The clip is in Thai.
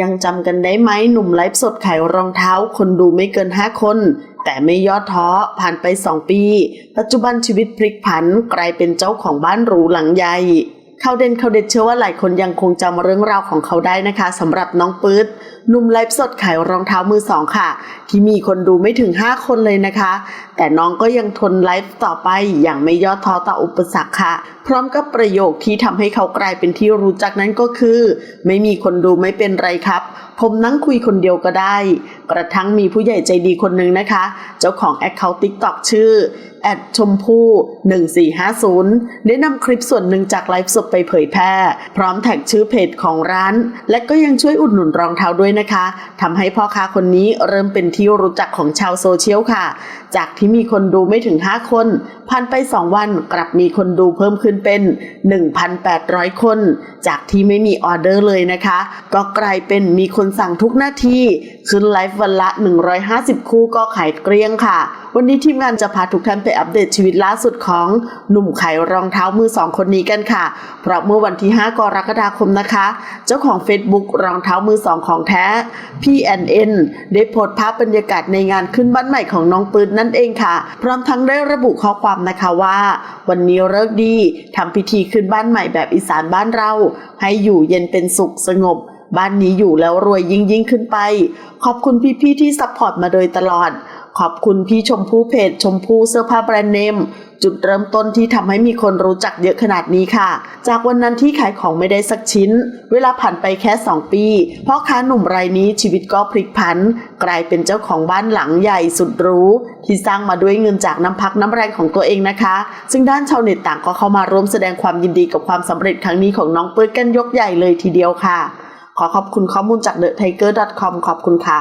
ยังจำกันได้ไหมหนุ่มไลฟ์สดขายรองเท้าคนดูไม่เกิน 5 คน แต่ไม่ย่อท้อผ่านไป 2 ปี ปัจจุบันชีวิตพลิกผันกลายเป็นเจ้าของบ้านหรูหลังใหญ่ข่าวเด่นข่าวเด็ดเชื่อว่าหลายคนยังคงจำเรื่องราวของเขาได้นะคะสำหรับน้องปื๊ดหนุ่มไลฟ์สดขายรองเท้ามือสองค่ะ ที่มีคนดูไม่ถึง 5 คนเลยนะคะ แต่น้องก็ยังทนไลฟ์ต่อไปอย่างไม่ย่อท้อต่ออุปสรรคค่ะพร้อมกับประโยคที่ทำให้เขากลายเป็นที่รู้จักนั้นก็คือ ไม่มีคนดูไม่เป็นไรครับ ผมนั่งคุยคนเดียวก็ได้ กระทั่งมีผู้ใหญ่ใจดีคนหนึ่งนะคะ เจ้าของแอคเคาท์ติ๊กต็อกชื่อแอดชมพู่1450 ได้นำคลิปส่วนหนึ่งจากไลฟ์สดไปเผยแพร่ พร้อมแท็กชื่อเพจของร้าน และก็ยังช่วยอุดหนุนรองเท้าด้วยนะคะทำให้พ่อค้าคนนี้เริ่มเป็นที่รู้จักของชาวโซเชียลค่ะ จากที่มีคนดูไม่ถึง 5 คนผ่านไป 2 วันกลับมีคนดูเพิ่มขึ้นเป็น 1,800 คน จากที่ไม่มีออเดอร์เลยนะคะ ก็กลายเป็นมีคนสั่งทุกนาทีขึ้นไลฟ์วันละ 150 คู่ก็ขายเกลี้ยงค่ะ วันนี้ทีมงานจะพาทุกท่านไปอัปเดตชีวิตล่าสุดของหนุ่มขายรองเท้ามือสองคนนี้กันค่ะ เพราะเมื่อวันที่ 5 กรกฎาคมนะคะ เจ้าของ Facebook รองเท้ามือสองของแท้ PNN ได้โพสต์ภาพบรรยากาศในงานขึ้นบ้านใหม่ของน้องปืนนั่นเองค่ะ พร้อมทั้งได้ระบุข้อความนะคะว่า วันนี้เลิกดี ทำพิธีขึ้นบ้านใหม่แบบอีสานบ้านเรา ให้อยู่เย็นเป็นสุขสงบ บ้านนี้อยู่แล้วรวยยิ่งยิ่งขึ้นไป ขอบคุณพี่ๆที่ซัพพอร์ตมาโดยตลอด ขอบคุณพี่ชมพู่เพจชมพู่เสื้อผ้าแบรนด์เนม จุดเริ่มต้นที่ทำให้มีคนรู้จักเยอะขนาดนี้ค่ะ จากวันนั้นที่ขายของไม่ได้สักชิ้น เวลาผ่านไปแค่ 2 ปีพ่อค้าหนุ่มรายนี้ชีวิตก็พลิกผัน กลายเป็นเจ้าของบ้านหลังใหญ่สุดรู้ ที่สร้างมาด้วยเงินจากน้ำพักน้ำแรงของตัวเองนะคะ ซึ่งด้านชาวเน็ตต่างก็เข้ามาร่วมแสดงความยินดีกับความสำเร็จครั้งนี้ของน้องเปิ้ลกันยกใหญ่เลยทีเดียวค่ะ ขอขอบคุณข้อมูลจาก TheTiger.com ขอบคุณค่ะ